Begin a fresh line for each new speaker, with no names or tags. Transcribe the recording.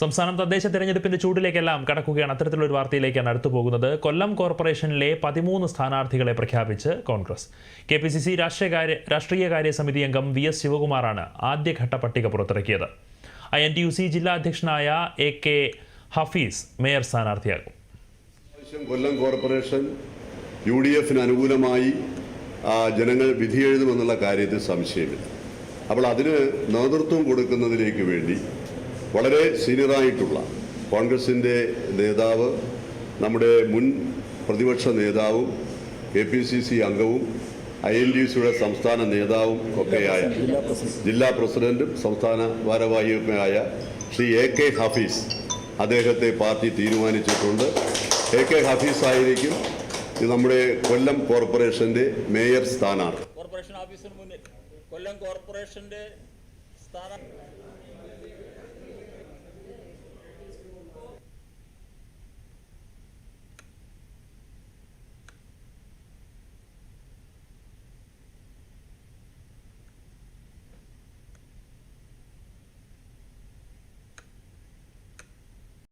സംസ്ഥാനം തദ്ദേശ തെരഞ്ഞെടുപ്പിന്റെ ചൂടിലേക്കെല്ലാം കടക്കുകയാണ്. അത്തരത്തിലൊരു വാർത്തയിലേക്കാണ് അടുത്തു പോകുന്നത് കൊല്ലം കോർപ്പറേഷനിലെ പതിമൂന്ന് സ്ഥാനാർത്ഥികളെ പ്രഖ്യാപിച്ച് Congress. K P C C രാഷ്ട്രീയകാര്യ രാഷ്ട്രീയകാര്യ സമിതി അംഗം വി എസ് ശിവകുമാറാണ് ആദ്യഘട്ട പട്ടിക പുറത്തിറക്കിയത്. I N T U C ജില്ലാ അധ്യക്ഷനായ എ കെ ഹഫീസ് മേയർ സ്ഥാനാർത്ഥിയാകും.
കൊല്ലം കോർപ്പറേഷൻ യു ഡി എഫിന് അനുകൂലമായി ജനങ്ങൾ വിധിയെഴുതുമെന്നുള്ള കാര്യത്തിൽ സംശയമില്ല. അപ്പോൾ അതിന് നേതൃത്വം കൊടുക്കുന്നതിലേക്ക് വേണ്ടി വളരെ സീനിയറായിട്ടുള്ള കോൺഗ്രസിന്റെ നേതാവ് നമ്മുടെ മുൻ പ്രതിപക്ഷ നേതാവും എ പി സി സി അംഗവും ഐ എൻ ഡി സിയുടെ സംസ്ഥാന നേതാവും ഒക്കെയായ ജില്ലാ പ്രസിഡന്റും സംസ്ഥാന ഭാരവാഹിയുമായ ശ്രീ എ കെ ഹഫീസ് അദ്ദേഹത്തെ പാർട്ടി തീരുമാനിച്ചിട്ടുണ്ട്. എ കെ ഹഫീസ് ആയിരിക്കും നമ്മുടെ കൊല്ലം കോർപ്പറേഷന്റെ മേയർ സ്ഥാനാർത്ഥി.
കോർപ്പറേഷൻ ഓഫീസിന് മുന്നിൽ. കൊല്ലം കോർപ്പറേഷന്റെ സ്ഥാനം